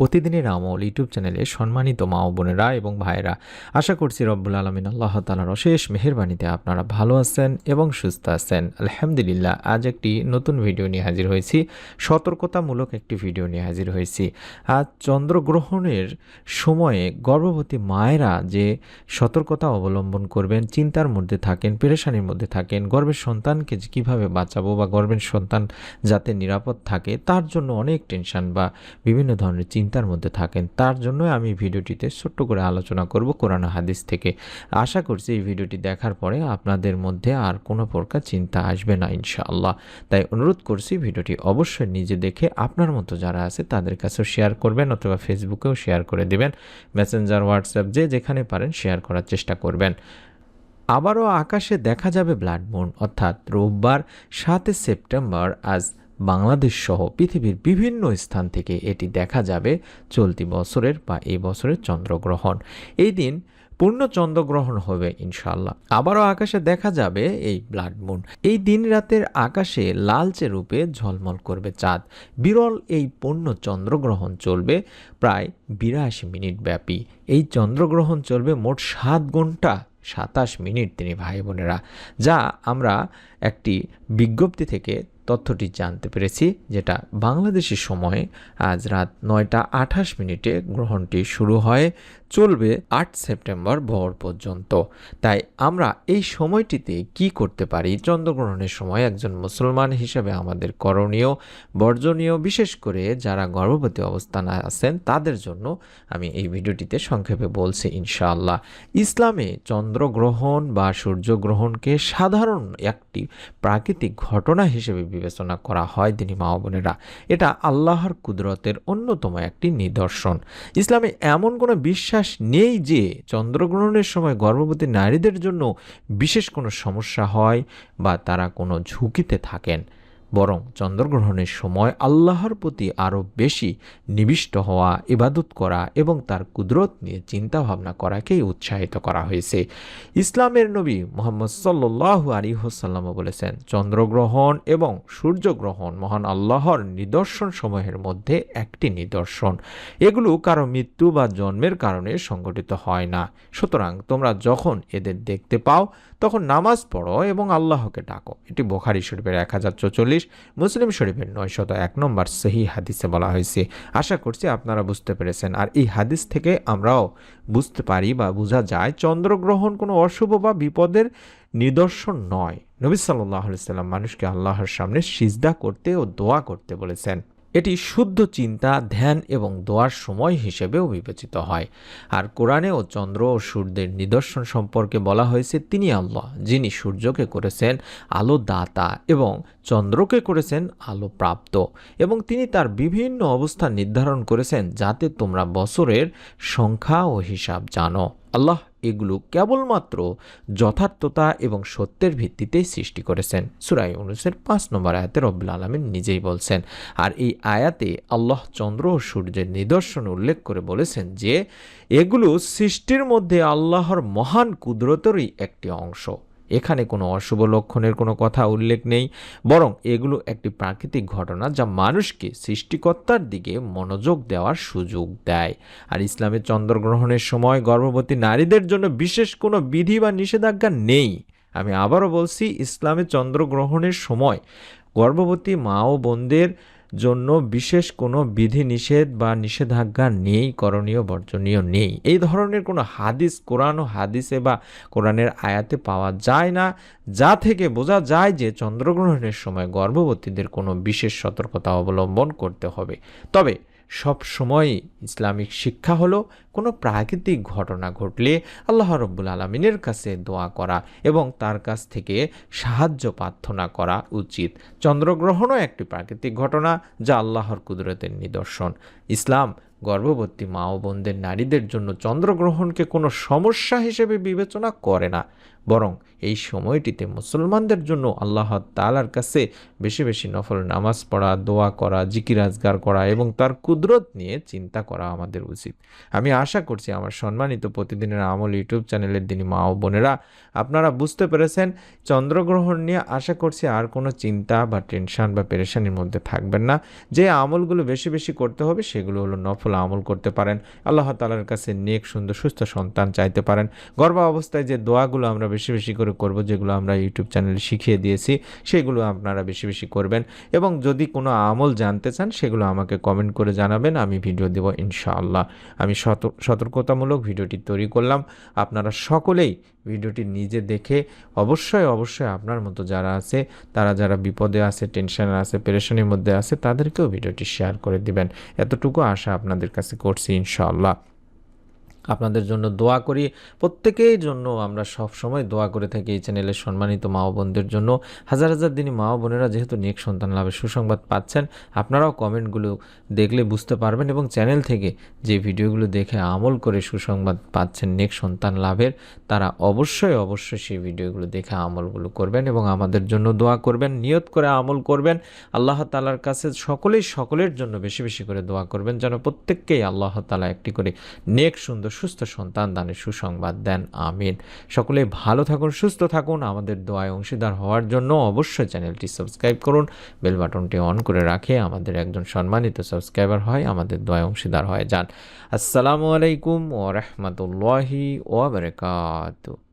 প্রতিদিনের আমল ইউটিউব চ্যানেলে সম্মানিত মা ও বোনেরা এবং ভাইয়েরা। আশা করছি রব্বুল আলমিন আল্লাহ তালার অশেষ মেহরবানিতে আপনারা ভালো আছেন এবং সুস্থ আছেন। আলহামদুলিল্লাহ, আজ একটি নতুন ভিডিও নিয়ে হাজির হয়েছি। সতর্কতামূলক একটি ভিডিও নিয়ে হাজির হয়েছি। আজ চন্দ্রগ্রহণের সময়ে গর্ভবতী মায়েরা যে সতর্কতা অবলম্বন করবেন, চিন্তার মধ্যে থাকেন, পেরেশানির মধ্যে থাকেন, গর্ভের সন্তানকে কীভাবে বাঁচাবো বা গর্ভের সন্তান যাতে নিরাপদ থাকে, তার জন্য অনেক টেনশন বা বিভিন্ন ধরনের চিন্তার মধ্যে থাকেন। তার জন্য আমি ভিডিওটিতে ছোট্ট করে আলোচনা করব কোরআন হাদিস থেকে। আশা করছি এই ভিডিওটি দেখার পরে আপনাদের মধ্যে আর কোনো প্রকার চিন্তা আসবে না ইনশাআল্লাহ। তাই অনুরোধ করছি ভিডিওটি অবশ্যই নিজে দেখে আপনার মতো যারা আছে তাদের কাছেও শেয়ার করবেন অথবা ফেসবুকেও শেয়ার করে দেবেন। মেসেঞ্জার হোয়াটসঅ্যাপ যে যেখানে পারেন শেয়ার করার চেষ্টা করবেন। আবারও আকাশে দেখা যাবে ব্লাড মুন অর্থাৎ রোববার সাতে সেপ্টেম্বর আজ বাংলাদেশ সহ পৃথিবীর বিভিন্ন স্থান থেকে এটি দেখা যাবে চলতি বছরের বা এই বছরের চন্দ্রগ্রহণ। এই দিন পূর্ণ চন্দ্রগ্রহণ হবে ইনশাল্লাহ আবারও আকাশে দেখা যাবে এই ব্লাড মুন। এই দিন রাতের আকাশে লালচে রূপে ঝলমল করবে চাঁদ। বিরল এই পূর্ণ চন্দ্রগ্রহণ চলবে প্রায় বিরাশি মিনিট ব্যাপী। এই চন্দ্রগ্রহণ চলবে মোট সাত ঘণ্টা সাতাশ মিনিট, তিনি ভাই বোনেরা। যা আমরা একটি বিজ্ঞপ্তি থেকে তথ্যটি জানতে পেরেছি, যেটা বাংলাদেশি সময়ে আজ রাত নয়টা আঠাশ মিনিটে গ্রহণটি শুরু হয়, চলবে আট সেপ্টেম্বর ভোর পর্যন্ত। তাই আমরা এই সময়টিতে কি করতে পারি? চন্দ্রগ্রহণের সময় একজন মুসলমান হিসেবে আমাদের করণীয়, বর্জনীয়, বিশেষ করে যারা গর্ভবতী অবস্থানে আছেন, তাদের জন্য আমি এই ভিডিওটিতে সংক্ষেপে বলছি, ইনশাআল্লাহ। ইসলামে চন্দ্রগ্রহণ বা সূর্যগ্রহণকে সাধারণ একটি প্রাকৃতিক ঘটনা হিসেবে বিবেচনা করা হয়, তিনি মা বোনেরা। এটা আল্লাহর কুদরতের অন্যতম একটি নিদর্শন। ইসলামে এমন কোনো বিশ্বাস নেই যে চন্দ্রগ্রহণের সময় গর্ভবতী নারীদের জন্য বিশেষ কোনো সমস্যা হয় বা তারা কোনো ঝুঁকিতে থাকেন। বরং চন্দ্রগ্রহণের সময় আল্লাহর প্রতি আরও বেশি নিবিষ্ট হওয়া, ইবাদত করা এবং তার কুদরত নিয়ে চিন্তা ভাবনা করাকেই উৎসাহিত করা হয়েছে। ইসলামের নবী মোহাম্মদ সাল্লাহ আলী হোসাল্লাম বলেছেন, চন্দ্রগ্রহণ এবং সূর্যগ্রহণ মহান আল্লাহর নিদর্শন সমূহের মধ্যে একটি নিদর্শন। এগুলো কারও মৃত্যু বা জন্মের কারণে সংগঠিত হয় না। সুতরাং তোমরা যখন এদের দেখতে পাও, তখন নামাজ পড়ো এবং আল্লাহকে ডাকো। এটি বোখারি শরীফের এক হাজার চৌচল্লিশ মুসলিম শরীফের নয়শত এক নম্বর সেহী হাদিসে বলা হয়েছে। আশা করছি আপনারা বুঝতে পেরেছেন। আর এই হাদিস থেকে আমরাও বুঝতে পারি বা বোঝা যায়, চন্দ্রগ্রহণ কোনো অশুভ বা বিপদের নিদর্শন নয়। নবী সাল্লাহ সাল্লাম মানুষকে আল্লাহর সামনে সিজদা করতে ও দোয়া করতে বলেছেন। এটি শুদ্ধ চিন্তা, ধ্যান এবং দোয়ার সময় হিসেবেও বিবেচিত হয়। আর কোরআনে ও চন্দ্র ও সূর্যের নিদর্শন সম্পর্কে বলা হয়েছে, তিনি আল্লাহ, যিনি সূর্যকে করেছেন আলো দাতা এবং চন্দ্রকে করেছেন আলো প্রাপ্ত এবং তিনি তার বিভিন্ন অবস্থান নির্ধারণ করেছেন যাতে তোমরা বছরের সংখ্যা ও হিসাব জানো। আল্লাহ এগুলো কেবলমাত্র যথার্থতা এবং সত্যের ভিত্তিতেই সৃষ্টি করেছেন। সুরাই অনুসের পাঁচ নম্বর আয়াতে রব্বুল আলমিন নিজেই বলছেন, আর এই আয়াতে আল্লাহ চন্দ্র ও সূর্যের নিদর্শন উল্লেখ করে বলেছেন যে, এগুলো সৃষ্টির মধ্যে আল্লাহর মহান কুদরতেরই একটি অংশ। এখানে কোনো অশুভ লক্ষণের কোনো কথা উল্লেখ নেই, বরং এগুলো একটি প্রাকৃতিক ঘটনা যা মানুষকে সৃষ্টিকর্তার দিকে মনোযোগ দেওয়ার সুযোগ দেয়। আর ইসলামের চন্দ্রগ্রহণের সময় গর্ভবতী নারীদের জন্য বিশেষ কোনো বিধি বা নিষেধাজ্ঞা নেই। আমি আবারও বলছি, ইসলামে চন্দ্রগ্রহণের সময় গর্ভবতী মা ও বোনদের জন্য বিশেষ কোনো বিধিনিষেধ বা নিষেধাজ্ঞা নেই, করণীয়, বর্জনীয় নেই। এই ধরনের কোনো হাদিস, কোরআন ও হাদিসে বা কোরআনের আয়াতে পাওয়া যায় না, যা থেকে বোঝা যায় যে চন্দ্রগ্রহণের সময় গর্ভবতীদের কোনো বিশেষ সতর্কতা অবলম্বন করতে হবে। তবে সব সময় ইসলামিক শিক্ষা হলো কোনো প্রাকৃতিক ঘটনা ঘটলে আল্লাহ রব্বুল আলমিনের কাছে দোয়া করা এবং তার কাছ থেকে সাহায্য প্রার্থনা করা উচিত। চন্দ্রগ্রহণও একটি প্রাকৃতিক ঘটনা যা আল্লাহর কুদরতের নিদর্শন। ইসলাম গর্ভবতী মা ও বোনদের নারীদের জন্য চন্দ্রগ্রহণকে কোনো সমস্যা হিসেবে বিবেচনা করে না। বরং এই সময়টিতে মুসলমানদের জন্য আল্লাহ তালার কাছে বেশি বেশি নফল নামাজ পড়া, দোয়া করা, জিকির আজগার করা এবং তার কুদরত নিয়ে চিন্তা করা আমাদের উচিত। আমি আশা করছি আমার সম্মানিত প্রতিদিনের আমল ইউটিউব চ্যানেলের দিনই মা ও বোনেরা, আপনারা বুঝতে পেরেছেন, চন্দ্রগ্রহণ নিয়ে আশা করছি আর কোনো চিন্তা বা টেনশন বা পেরেশানির মধ্যে থাকবেন না। যে আমলগুলো বেশি বেশি করতে হবে সেগুলো হলো নফল আমল করতে পারেন। আল্লাহ তালার কাছে নেক, সুন্দর, সুস্থ সন্তান চাইতে পারেন। গর্ভ অবস্থায় যে দোয়াগুলো আমরা বেশি বেশি করে করব, যেগুলো আমরা ইউটিউব চ্যানেলে শিখিয়ে দিয়েছি, সেগুলো আপনারা বেশি বেশি করবেন। এবং যদি কোনো আমল জানতে চান, সেগুলো আমাকে কমেন্ট করে জানাবেন, আমি ভিডিও দেব ইনশাআল্লাহ। আমি সত- সতর্কতামূলক ভিডিওটি তৈরি করলাম। আপনারা সকলেই ভিডিওটি নিজে দেখে অবশ্যই অবশ্যই আপনার মতো যারা আছে, তারা যারা বিপদে আছে, টেনশনে আছে, পেরেশানির মধ্যে আছে, তাদেরকেও ভিডিওটি শেয়ার করে দিবেন। এতটুকু আশা আপনাদের কাছে করছি, ইনশাআল্লাহ। আপনাদের জন্য দোয়া করি। প্রত্যেকের জন্য আমরা সব সময় দোয়া করে থাকি এই চ্যানেলের সম্মানিত মা বোনদের জন্য। হাজার হাজার দিনই মা বোনেরা যেহেতু নেক সন্তান লাভের সুসংবাদ পাচ্ছেন, আপনারাও কমেন্টগুলো দেখলে বুঝতে পারবেন এবং চ্যানেল থেকে যে ভিডিওগুলো দেখে আমল করে সুসংবাদ পাচ্ছেন নেক সন্তান লাভের, তারা অবশ্যই অবশ্যই সেই ভিডিওগুলো দেখে আমলগুলো করবেন এবং আমাদের জন্য দোয়া করবেন, নিয়ত করে আমল করবেন। আল্লাহ তালার কাছে সকলেই সকলের জন্য বেশি বেশি করে দোয়া করবেন যেন প্রত্যেককেই আল্লাহ তালা একটি করে নেক, সুন্দর সুস্থ সন্তান দানের সুসংবাদ দেন, আমিন। সকলে ভালো থাকুন, সুস্থ থাকুন। আমাদের দোয়ায় অংশীদার হওয়ার জন্য অবশ্যই চ্যানেলটি সাবস্ক্রাইব করুন। বেল বাটনটি অন করে রাখে, আমাদের একজন সম্মানিত সাবস্ক্রাইবার হয়, আমাদের দোয়ায় অংশীদার হয়ে যান। আসসালামু আলাইকুম ও রহমতুল্লাহি ওবরকাত বারকাত।